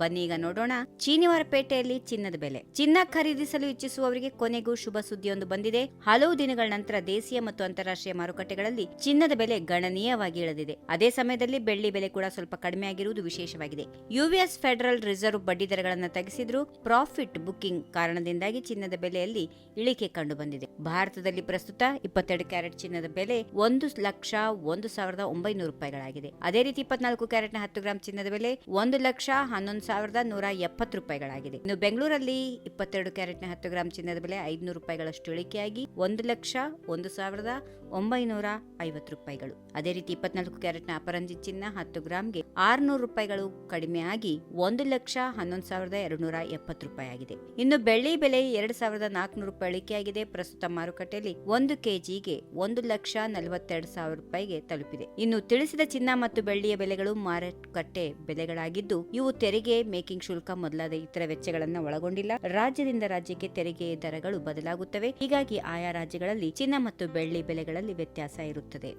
ಬನ್ನಿ ಈಗ ನೋಡೋಣ. ಚೀನಿವಾರಪೇಟೆಯಲ್ಲಿ ಚಿನ್ನದ ಬೆಲೆ. ಚಿನ್ನ ಖರೀದಿಸಲು ಇಚ್ಛಿಸುವವರಿಗೆ ಕೊನೆಗೂ ಶುಭ ಸುದ್ದಿಯೊಂದು ಬಂದಿದೆ. ಹಲವು ದಿನಗಳ ನಂತರ ದೇಶೀಯ ಮತ್ತು ಅಂತಾರಾಷ್ಟ್ರೀಯ ಮಾರುಕಟ್ಟೆಗಳಲ್ಲಿ ಚಿನ್ನದ ಬೆಲೆ ಗಣನೀಯವಾಗಿ ಇಳಿದಿದೆ. ಅದೇ ಸಮಯದಲ್ಲಿ ಬೆಳ್ಳಿ ಬೆಲೆ ಕೂಡ ಸ್ವಲ್ಪ ಕಡಿಮೆ ಆಗಿರುವುದು ವಿಶೇಷವಾಗಿದೆ. ಯುಎಸ್ ಫೆಡರಲ್ ರಿಸರ್ವ್ ಬಡ್ಡಿ ದರಗಳನ್ನು ತಗ್ಗಿಸಿದ್ರು ಪ್ರಾಫಿಟ್ ಬುಕಿಂಗ್ ಕಾರಣದಿಂದಾಗಿ ಚಿನ್ನದ ಬೆಲೆಯಲ್ಲಿ ಇಳಿಕೆ ಕಂಡು ಬಂದಿದೆ ಭಾರತದಲ್ಲಿ ಪ್ರಸ್ತುತ ಇಪ್ಪತ್ತೆರಡು ಕ್ಯಾರೆಟ್ ಚಿನ್ನದ ಬೆಲೆ ಒಂದು ಲಕ್ಷ ಒಂದು ಸಾವಿರದ ಒಂಬೈನೂರು ರೂಪಾಯಿಗಳಾಗಿದೆ. ಅದೇ ರೀತಿ ಇಪ್ಪತ್ನಾಲ್ಕು ಕ್ಯಾರೆಟ್ನ ಹತ್ತು ಗ್ರಾಂ ಚಿನ್ನದ ಬೆಲೆ ಒಂದು ಲಕ್ಷ ಹನ್ನೊಂದು ಸಾವಿರದ ನೂರ ಎಪ್ಪತ್ತು ರೂಪಾಯಿಗಳಾಗಿದೆ. ಇನ್ನು ಬೆಂಗಳೂರಲ್ಲಿ ಇಪ್ಪತ್ತೆರಡು ಕ್ಯಾರೆಟ್ನ ಹತ್ತು ಗ್ರಾಂ ಚಿನ್ನದ ಬೆಲೆ ಐದುನೂರು ರೂಪಾಯಿಗಳಷ್ಟು ಇಳಿಕೆಯಾಗಿ ಒಂದು ಲಕ್ಷ ಒಂದು ಸಾವಿರದ ಒಂಬೈನೂರ ಐವತ್ತು ರೂಪಾಯಿಗಳು. ಅದೇ ರೀತಿ ಇಪ್ಪತ್ನಾಲ್ಕು ಕ್ಯಾರೆಟ್ನ ಅಪರಂಜಿ ಚಿನ್ನ ಹತ್ತು ಗ್ರಾಂಗೆ ಆರುನೂರು ರೂಪಾಯಿಗಳು ಕಡಿಮೆ ಆಗಿ ಒಂದು ಲಕ್ಷ ಹನ್ನೊಂದು ಸಾವಿರದ ಎರಡುನೂರ ಎಪ್ಪತ್ತು ರೂಪಾಯಿ ಆಗಿದೆ ಇನ್ನು ಬೆಳ್ಳಿ ಬೆಲೆ ಎರಡು ಸಾವಿರದ ನಾಲ್ಕುನೂರು ರೂಪಾಯಿ ಇಳಿಕೆಯಾಗಿದೆ. ಪ್ರಸ್ತುತ ಮಾರುಕಟ್ಟೆಯಲ್ಲಿ ಒಂದು ಕೆಜಿಗೆ ಒಂದು ಲಕ್ಷ ನಲವತ್ತೆರಡು ಸಾವಿರ ರೂಪಾಯಿಗೆ ತಲುಪಿದೆ. ಇನ್ನು ತಿಳಿಸಿದ ಚಿನ್ನ ಮತ್ತು ಬೆಳ್ಳಿಯ ಬೆಲೆಗಳು ಮಾರುಕಟ್ಟೆ ಬೆಲೆಗಳಾಗಿದ್ದು, ಇವು ತೆರಿಗೆ ಮೇಕಿಂಗ್ ಶುಲ್ಕ ಮೊದಲಾದ ಇತರ ವೆಚ್ಚಗಳನ್ನು ಒಳಗೊಂಡಿಲ್ಲ. ರಾಜ್ಯದಿಂದ ರಾಜ್ಯಕ್ಕೆ ತೆರಿಗೆ ದರಗಳು ಬದಲಾಗುತ್ತವೆ. ಹೀಗಾಗಿ ಆಯಾ ರಾಜ್ಯಗಳಲ್ಲಿ ಚಿನ್ನ ಮತ್ತು ಬೆಳ್ಳಿ ಬೆಲೆಗಳಲ್ಲಿ ವ್ಯತ್ಯಾಸ ಇರುತ್ತದೆ.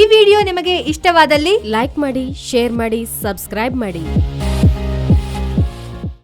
ಈ ವಿಡಿಯೋ ನಿಮಗೆ ಇಷ್ಟವಾದಲ್ಲಿ ಲೈಕ್ ಮಾಡಿ, ಶೇರ್ ಮಾಡಿ, ಸಬ್ಸ್ಕ್ರೈಬ್ ಮಾಡಿ.